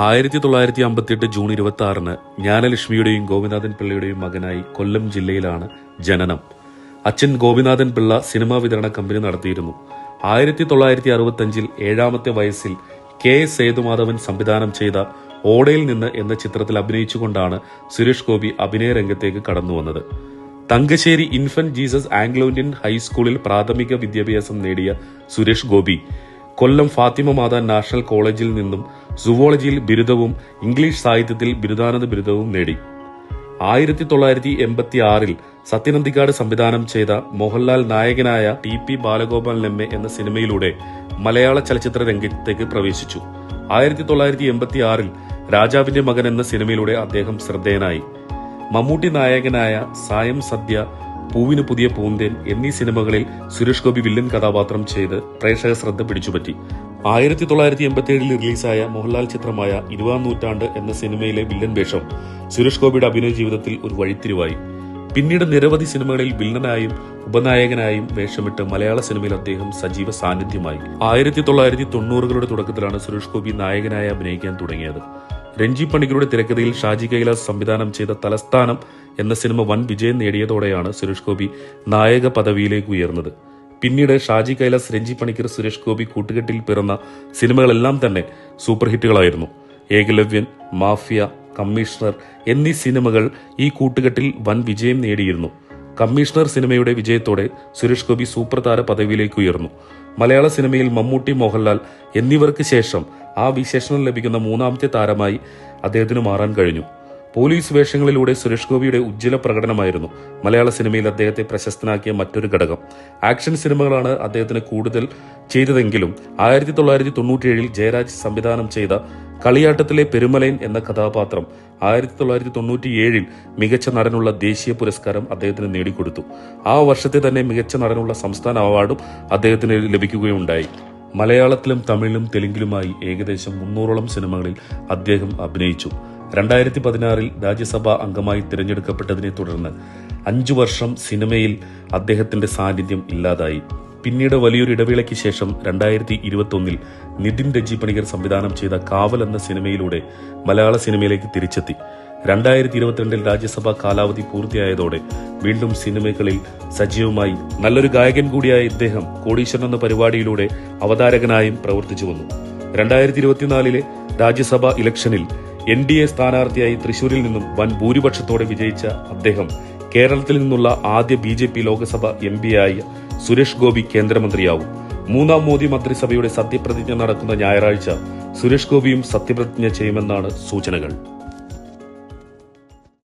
ആയിരത്തി തൊള്ളായിരത്തി അമ്പത്തിയെട്ട് ജൂൺ ഇരുപത്തി ആറിന് ജ്ഞാനലക്ഷ്മിയുടെയും ഗോപിനാഥൻ പിള്ളയുടെയും മകനായി കൊല്ലം ജില്ലയിലാണ് ജനനം. അച്ഛൻ ഗോപിനാഥൻ പിള്ള സിനിമാ വിതരണ കമ്പനി നടത്തിയിരുന്നു. ആയിരത്തി തൊള്ളായിരത്തി അറുപത്തഞ്ചിൽ ഏഴാമത്തെ വയസ്സിൽ കെ എസ് സേതുമാധവൻ സംവിധാനം ചെയ്ത ഓടയിൽ നിന്ന് എന്ന ചിത്രത്തിൽ അഭിനയിച്ചുകൊണ്ടാണ് സുരേഷ് ഗോപി അഭിനയ രംഗത്തേക്ക് കടന്നു വന്നത്. Thankassery infant Jesus Anglo Indian ഹൈസ്കൂളിൽ പ്രാഥമിക വിദ്യാഭ്യാസം നേടിയ സുരേഷ് ഗോപി കൊല്ലം ഫാത്തിമ മാതാ നാഷണൽ കോളേജിൽ നിന്നും സുവോളജിയിൽ ബിരുദവും ഇംഗ്ലീഷ് സാഹിത്യത്തിൽ ബിരുദാനന്ദ ബിരുദവും നേടി. ആയിരത്തി തൊള്ളായിരത്തി എൺപത്തി ആറിൽ സത്യനന്ദിക്കാട് സംവിധാനം ചെയ്ത മോഹൻലാൽ നായകനായ ടി പി ബാലഗോപാൽ എ എന്ന സിനിമയിലൂടെ മലയാള ചലച്ചിത്ര രംഗത്തേക്ക് പ്രവേശിച്ചു. ആയിരത്തി തൊള്ളായിരത്തി എൺപത്തി ആറിൽ രാജാവിന്റെ മകൻ എന്ന സിനിമയിലൂടെ അദ്ദേഹം ശ്രദ്ധേയനായി. മമ്മൂട്ടി നായകനായ സായം സദ്യ പൂവിന് പുതിയ പൂന്തേൻ എന്നീ സിനിമകളിൽ സുരേഷ് ഗോപി വില്ലൻ കഥാപാത്രം ചെയ്ത് പ്രേക്ഷക ശ്രദ്ധ പിടിച്ചുപറ്റി. ആയിരത്തി തൊള്ളായിരത്തി എൺപത്തി ഏഴിൽ റിലീസായ മോഹൻലാൽ ചിത്രമായ ഇരുപതാം നൂറ്റാണ്ട് എന്ന സിനിമയിലെ വില്ലൻ വേഷം സുരേഷ് ഗോപിയുടെ അഭിനയ ജീവിതത്തിൽ ഒരു വഴിത്തിരിവായി. പിന്നീട് നിരവധി സിനിമകളിൽ വില്ലനായും ഉപനായകനായും വേഷമിട്ട് മലയാള സിനിമയിൽ അദ്ദേഹം സജീവ സാന്നിധ്യമായി. ആയിരത്തി തൊള്ളായിരത്തി തൊണ്ണൂറുകളുടെ തുടക്കത്തിലാണ് സുരേഷ് ഗോപി നായകനായി അഭിനയിക്കാൻ തുടങ്ങിയത്. രഞ്ജി പണിക്കരുടെ തിരക്കഥയിൽ ഷാജി കൈലാസ് സംവിധാനം ചെയ്ത തലസ്ഥാനം എന്ന സിനിമ വൻ വിജയം നേടിയതോടെയാണ് സുരേഷ് ഗോപി നായക പദവിയിലേക്ക് ഉയർന്നത്. പിന്നീട് ഷാജി കൈലാസ് രഞ്ജി പണിക്കർ സുരേഷ് ഗോപി കൂട്ടുകെട്ടിൽ പിറന്ന സിനിമകളെല്ലാം തന്നെ സൂപ്പർ ഹിറ്റുകളായിരുന്നു. ഏകലവ്യൻ മാഫിയ കമ്മീഷണർ എന്നീ സിനിമകൾ ഈ കൂട്ടുകെട്ടിൽ വൻ വിജയം നേടിയിരുന്നു. കമ്മീഷണർ സിനിമയുടെ വിജയത്തോടെ സുരേഷ് ഗോപി സൂപ്പർ താര പദവിയിലേക്ക് ഉയർന്നു. മലയാള സിനിമയിൽ മമ്മൂട്ടി മോഹൻലാൽ എന്നിവർക്ക് ശേഷം ആ വിശേഷണം ലഭിക്കുന്ന മൂന്നാമത്തെ താരമായി അദ്ദേഹത്തിന് മാറാൻ കഴിഞ്ഞു. പോലീസ് വേഷങ്ങളിലൂടെ സുരേഷ് ഗോപിയുടെ ഉജ്ജ്വല പ്രകടനമായിരുന്നു. മലയാള സിനിമയിൽ അദ്ദേഹത്തെ പ്രശസ്തനാക്കിയ മറ്റൊരു ഘടകം. ആക്ഷൻ സിനിമകളാണ് അദ്ദേഹത്തിന് കൂടുതൽ ചെയ്തതെങ്കിലും ആയിരത്തി തൊള്ളായിരത്തി തൊണ്ണൂറ്റിയേഴിൽ ജയരാജ് സംവിധാനം ചെയ്ത കളിയാട്ടത്തിലെ പെരുമലയൻ എന്ന കഥാപാത്രം ആയിരത്തി തൊള്ളായിരത്തി തൊണ്ണൂറ്റിയേഴിൽ മികച്ച നടനുള്ള ദേശീയ പുരസ്കാരം അദ്ദേഹത്തിന് നേടിക്കൊടുത്തു. ആ വർഷത്തെ തന്നെ മികച്ച നടനുള്ള സംസ്ഥാന അവാർഡും അദ്ദേഹത്തിന് ലഭിക്കുകയുണ്ടായി. മലയാളത്തിലും തമിഴിലും തെലുങ്കിലുമായി ഏകദേശം മുന്നൂറോളം സിനിമകളിൽ അദ്ദേഹം അഭിനയിച്ചു. രണ്ടായിരത്തി പതിനാറിൽ രാജ്യസഭാ അംഗമായി തിരഞ്ഞെടുക്കപ്പെട്ടതിനെ തുടർന്ന് അഞ്ചു വർഷം സിനിമയിൽ അദ്ദേഹത്തിന്റെ സാന്നിധ്യം ഇല്ലാതായി. പിന്നീട് വലിയൊരു ഇടവേളയ്ക്ക് ശേഷം രണ്ടായിരത്തി ഇരുപത്തൊന്നിൽ നിതിൻ രജി പണികർ സംവിധാനം ചെയ്ത കാവൽ എന്ന സിനിമയിലൂടെ മലയാള സിനിമയിലേക്ക് തിരിച്ചെത്തി. രണ്ടായിരത്തി ഇരുപത്തിരണ്ടിൽ രാജ്യസഭാ കാലാവധി പൂർത്തിയായതോടെ വീണ്ടും സിനിമകളിൽ സജീവമായി നല്ലൊരു ഗായകൻ കൂടിയായ ഇദ്ദേഹം കോടീശ്വരൻ എന്ന പരിപാടിയിലൂടെ അവതാരകനായും പ്രവർത്തിച്ചു വന്നു. രണ്ടായിരത്തി ഇരുപത്തിനാലിലെ രാജ്യസഭാ ഇലക്ഷനിൽ എൻ ഡി എ സ്ഥാനാർത്ഥിയായി തൃശൂരിൽ നിന്നും വൻ ഭൂരിപക്ഷത്തോടെ വിജയിച്ച അദ്ദേഹം കേരളത്തിൽ നിന്നുള്ള ആദ്യ B J P Lok Sabha M പിയായ Suresh Gopi കേന്ദ്രമന്ത്രിയാവും. മൂന്നാം മോദി മന്ത്രിസഭയുടെ സത്യപ്രതിജ്ഞ നടക്കുന്ന ഞായറാഴ്ച സുരേഷ് ഗോപിയും സത്യപ്രതിജ്ഞ ചെയ്യുമെന്നാണ് സൂചനകൾ.